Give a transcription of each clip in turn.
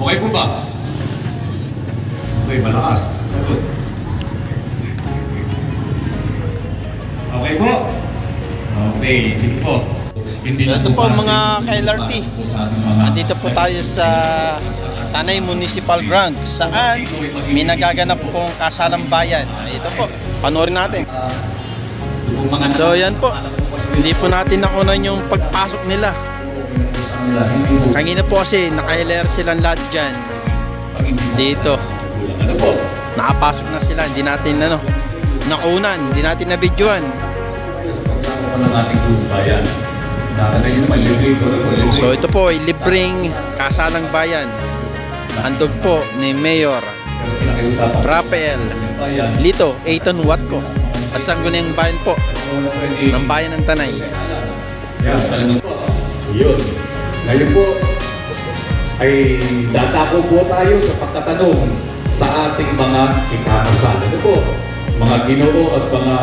Okay po ba? Okay, malakas. Sagot. Okay po? Okay, sige po. Hindi Ito po, mga ka-LRT. Andito po tayo sa Tanay Municipal Ground saan may nagaganap pong kasalang bayan. Ito po, panoorin natin. Mga So yan po, hindi po natin nakunan yung pagpasok nila. Kanina po kasi naka-LR silang lahat dyan. Dito. Nakapasok na sila, hindi natin ano, nakunan, hindi natin nabidyoan. So ito po ay libreng kasalang bayan. Handog po ni Mayor. Rafael. Lito, Eitan Watko at Sangguniang Bayan po ng Bayan ng Tanay. Yun. Ngayon po, ay datako po tayo sa pagtatanong sa ating mga ikakasal. Ano po? Mga ginoo at mga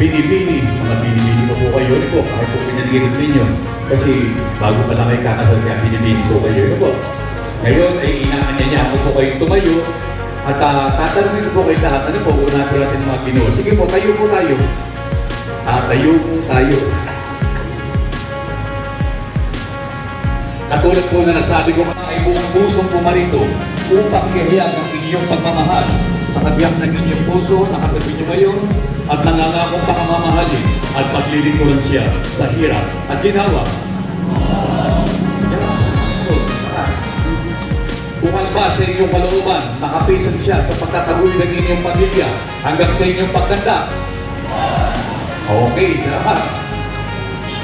binibini. Mga binibini po po kayo. Ano po? Kahit po pinaniginip ninyo. Kasi bago pa lang kayo kakasal kaya binibini po kayo. Ano po? Ngayon ay inaanya niya ako po kayong tumayo at uh, tatanungin po kayo lahat. Ano po? Una po natin mga ginoo. Sige po, tayo po tayo. Ah, tayo po tayo. Katulad po na nasabi ko ay buong pusong pumarito upang ihayag ang inyong pagmamahal sa kabiyak ng inyong puso, nakatabi nyo ngayon, at nangangakong pakamamahalin at paglilingkuran siya sa hirap at ginawa. Sa taas. Bukal ba sa inyong kalooban, nakapisan siya sa pagtataguy ng inyong pamilya hanggang sa inyong pagkanda? Okay, salamat.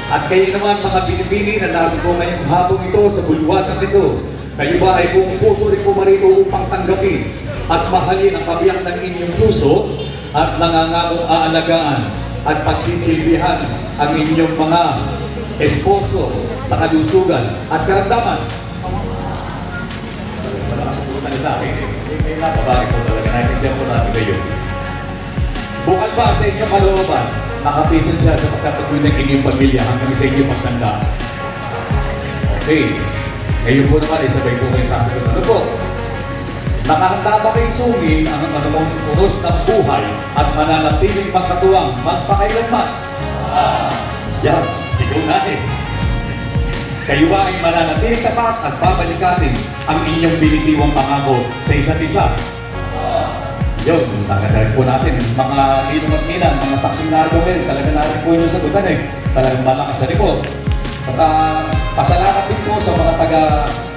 At kayo naman mga binibini na naroon po ngayong hapong ito sa bulwagan ito, kayo ba ay buong puso rin po marito upang tanggapin at mahalin ang kabiyak ng inyong puso at nangangakong aalagaan at pagsisilbihan ang inyong mga esposo sa kalusugan at karamdaman? Malakas po talita. May, may, may napabari po talaga. Naintindihan po natin kayo. Bukal ba sa inyong kalooban, nakapisan siya sa pagkatuloy ng inyong pamilya hanggang sa inyong pagtanda? Okay. Ngayon po naman, ay sabay po kayo sasagot. Ano po? Nakahanda ba kayo sungin ang anumang unos ng buhay at mananatiling magkatuwang magpakailanman? Yan, sigaw natin. Kayo ba ay mananatiling tapat at babalikanin ang inyong binitiwang pangako sa isa't isa? Yun, nakadahil po natin. Mga ninong at ninang, mga saksing na agaw ngayon, talaga natin po yung sagutan eh. Talagang malakas rin po. At ah, pasalamat din po sa mga taga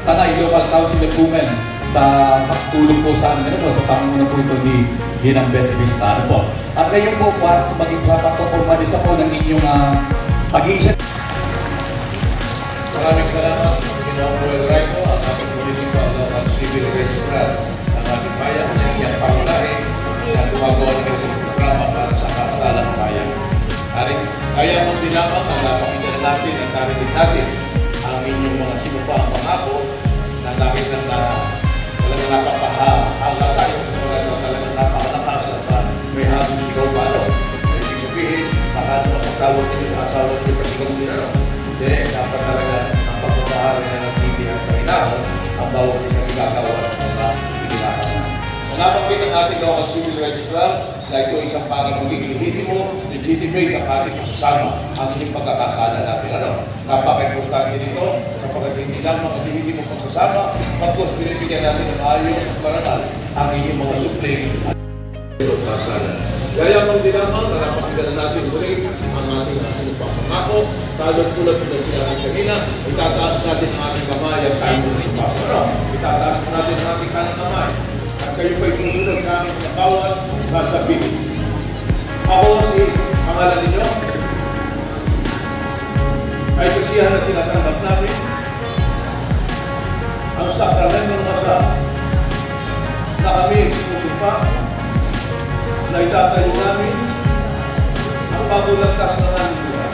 Tanay Local Council of Women sa pagtulong po sa amin, ano po, sa pangunguna po ito ni Ginang Beth ano po. At ngayon po, para maging dapat po ng inyong uh, pag-iisip. Maraming salamat, Ginoong Noel Raico, ang ating municipal at civil registrar ng ating bayan na iyang pangunahin na gumagawa ng itong programa para sa kasalang bayan. Aring, kaya mo din lamang na napakinggan natin at narinig natin ang inyong mga sinupaang pangako na nang na talagang napapahala tayo sa mga ito talagang napakalakas at uh, may habang sigaw pa ano. Ibig sabihin, baka naman magtawag ninyo sa asawa ninyo pa sigaw din ano. Hindi, dapat talaga ang pagpapahari na nagbibigay ng Panginoon ang bawat isang ginagawa. Nabanggit ang ating local civil registrar na ito isang parang magiging legitimate, legitimate ang ating masasama ang inyong pagkakasala natin. Ano? Napaka-importante nito sapagkat hindi lamang ang legitimate pagsasama, pagkos binibigyan natin ng ayos at marangal ang inyong mga supling at kasala. Kaya mang din lamang na napakinggan natin muli ang ating asinupang pangako. Talot tulad na siya ng kanina, itataas natin ang ating kamay at tayo ng Ano? Itataas natin ang ating kanang kamay. At kayo pa'y aming mga bawat sasabihin. Ako si pangalan ninyo ay kasiyahan na tinatanggap namin ang sakramento ng kasal na kami sinusumpa na itatayo namin ang bagong lantas ng aming buhay.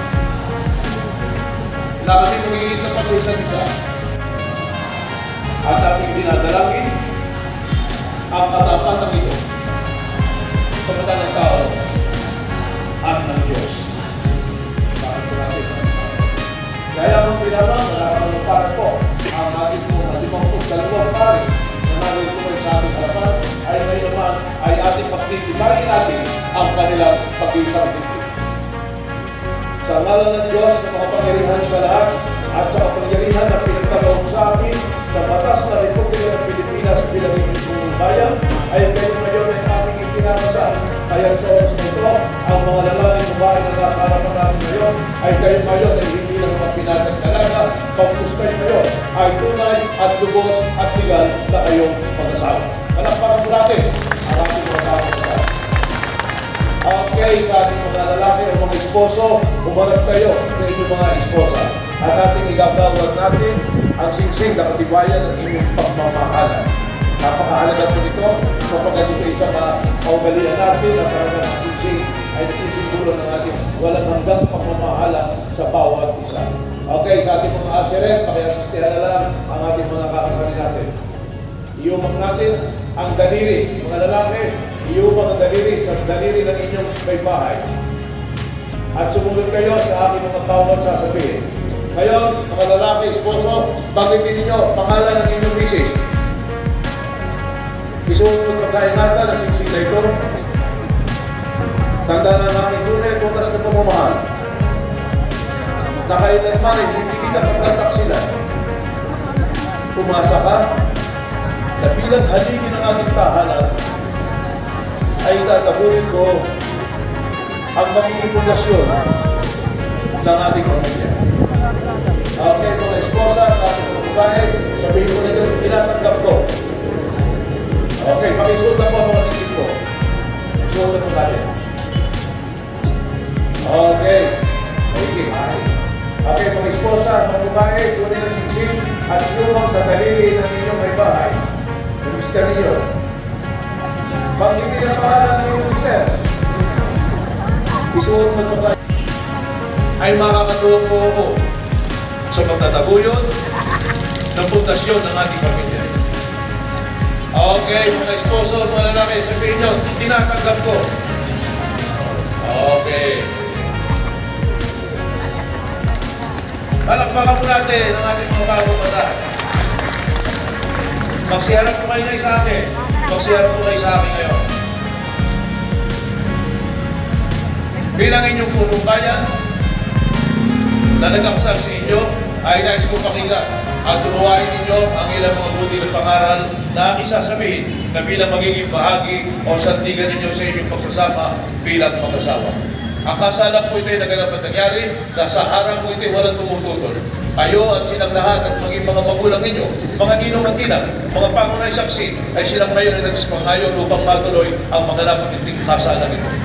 Na kami magiging tapat sa isa't isa. Kanilang pag-iisang dibdib. Sa ngalan ng Diyos na makapangyarihan sa lahat at sa kapangyarihan na pinagkaloob sa akin ng batas na Republika ng Pilipinas bilang inyong bayan ay kayo ngayon ay aking itinatasan. Kaya sa oras na ito, ang mga lalaking babae na nasa harapan natin ngayon ay kayo ngayon ay hindi lang mga pinagkakalaga, pagpus kayo ngayon ay tunay at lubos at legal na kayong esposo, umarap kayo sa inyong mga esposa. At ating igagawad natin ang singsing na katibayan ng inyong pagmamahalan. Napakahalaga po nito sapagkat ito isang uh, kaugalian natin at ang singsing ay nagsisimbolo ng ating walang hanggang pagmamahala sa bawat isa. Okay, sa ating mga aseret, pakiasistihan na lang ang ating mga kakasali natin. Iumang natin ang daliri, mga lalaki, iumang ang daliri sa daliri ng inyong may bahay. At sumunod kayo sa aking mga bawat sasabihin. Ngayon, mga lalaki, esposo, banggitin ninyo pangalan ng inyong misis. Isumunod pagkaingatan ng singsing na ito. Tanda na namin tunay, bukas na pamamahal. Na kailanman ay hindi kita pagtataksilan. Pumasa ka, na bilang haligi ng ating tahanan ay tatabuhin ko ang magiging pundasyon ng ating pamilya. Okay, mga esposa sa ating mga babae, sabihin ko na yun, tinatanggap ko. Okay, pakisulat po mga sisig ko. Sulat po natin. Okay. Okay. Okay, mga esposa, mga babae, kunin ang singsing at lumang sa daliri ng inyong may bahay. Mister ninyo. Banggitin ang pangalan ng inyong mister. Mo pa ay makakatulong po ako sa pagtataguyod ng pundasyon ng ating pamilya. Okay, mga esposo, mga lalaki, sabihin nyo, tinatanggap ko. Okay. Palakpakan po natin ang ating mga bagong mata. Magsiharap po kayo ngayon sa akin. Magsiharap po kayo sa akin ngayon. Bilang inyong punong bayan na nagkakasal sa inyo, ay nais kong pakinggan at tunuwain ninyo ang ilang mga buti na pangaral na aking sasabihin na bilang magiging bahagi o sandigan ninyo sa inyong pagsasama bilang mag-asawa. Ang kasalan po ito ay naganap at nangyari na sa harap po ito ay walang tumututol. Kayo at silang lahat at maging mga magulang ninyo, mga ninong at tinang, mga pangunay saksi ay silang ngayon ay nagsipangayon upang matuloy ang maganap at iting kasalan ito.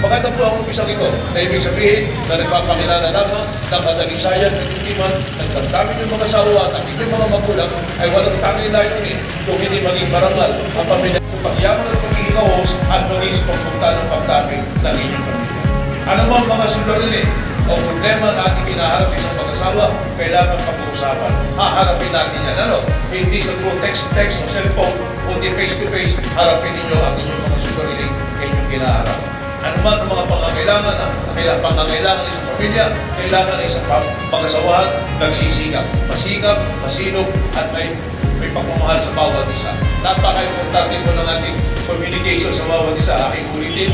Maganda po ang umpisang ito na ibig sabihin na nagpapakilala lamang ng kadalisayan at hindi man nagtagdamit ng mga sawa at inyong mga magulang ay walang tanging layunin kung hindi maging marangal ang pamilya sa pagyaman at pagiging kahos at maging sa pagpunta ng pagdami ng inyong pamilya. Ano mo ang mga suliranin o problema na ating kinaharap sa isang mag-asawa, kailangan pag-uusapan. Haharapin natin yan. Ano? Hindi sa through text-text o cellphone, kundi face-to-face, harapin ninyo ang inyong mga suliranin na inyong kinaharap. Ano man ang mga pangangailangan, ang pangangailangan ng isang pamilya, kailangan ng isang mag-asawahan, nagsisikap. Masikap, masinop, at may, may pagmamahal sa bawat isa. Napaka-importante po ng ating communication sa bawat isa. Aking ulitin,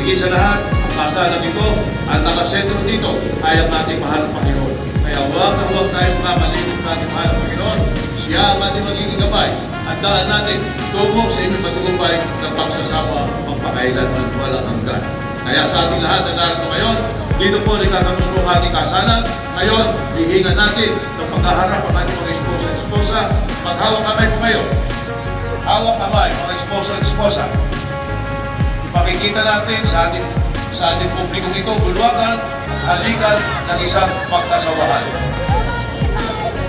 Higit sa lahat, ang kasalan ito at nakasentro dito ay ang ating mahal na Panginoon. Kaya huwag na huwag tayong makakalimutan ng ating mahal na Panginoon. Siya ang ating magiging gabay. At daan natin tungo sa inyong matugumpay ng pagsasama magpakailanman walang hanggan. Kaya sa ating lahat na narito ngayon, dito po nagtatapos po ang ating kasalan. Ngayon, hihingan natin ng pagkaharap ang ating mga esposa at esposa. Maghawak kamay po kayo. Hawak kamay, mga esposa at esposa. Ipakikita natin sa ating sa ating publikong ito, bulwagan, halikan ng isang pagkasawahan.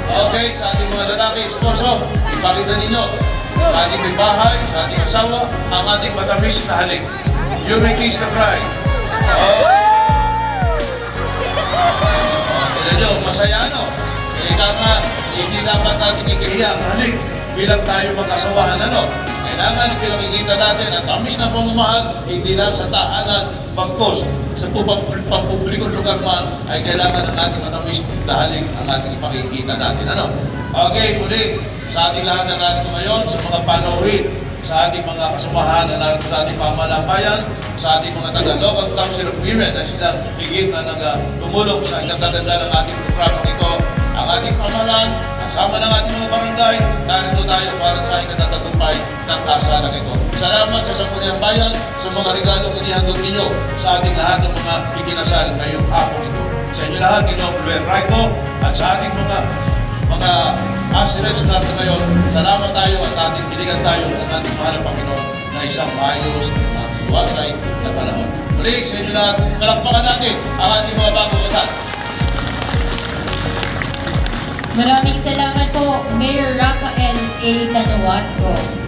Okay, sa ating mga lalaki, esposo, ipakita ninyo sa ating may bahay, sa ating asawa, ang ating matamis na halik. You may kiss the bride. Oh! Tignan nyo, masaya no? Ika nga, hindi dapat natin ikihiya ang halik bilang tayo mag-asawahan ano? Kailangan pinakikita natin ang tamis na pamamahal, hindi lang sa tahanan, bagkos, sa pampublikong lugar man, ay kailangan ang ating matamis halik ang ating ipakikita natin. Ano? Okay, muli, sa ating lahat na natin ngayon, sa mga panauhin sa ating mga kasamahan na narito sa ating pamahalang sa ating mga taga-local council of women na sila higit na nag-tumulong sa ikagaganda ng ating programang ito. Ang ating pamahalaan, kasama ng ating mga barangay, narito tayo para sa ikatatagumpay ng kasalang ito. Salamat sa Sangguniang Bayan sa mga regalong inihandog ninyo sa ating lahat ng mga ikinasal ngayong hapon ito. Sa inyo lahat, Ginoong Ruel Raico, at sa ating mga mga aspirants na natin ngayon, salamat tayo at ating biligan tayo ng ating mahal Panginoon na isang maayos at suwasay na panahon. Muli, sa inyo lahat, palakpakan natin ang ating mga bagong kasal. Maraming salamat po, Mayor Rafael A. Tanuatco.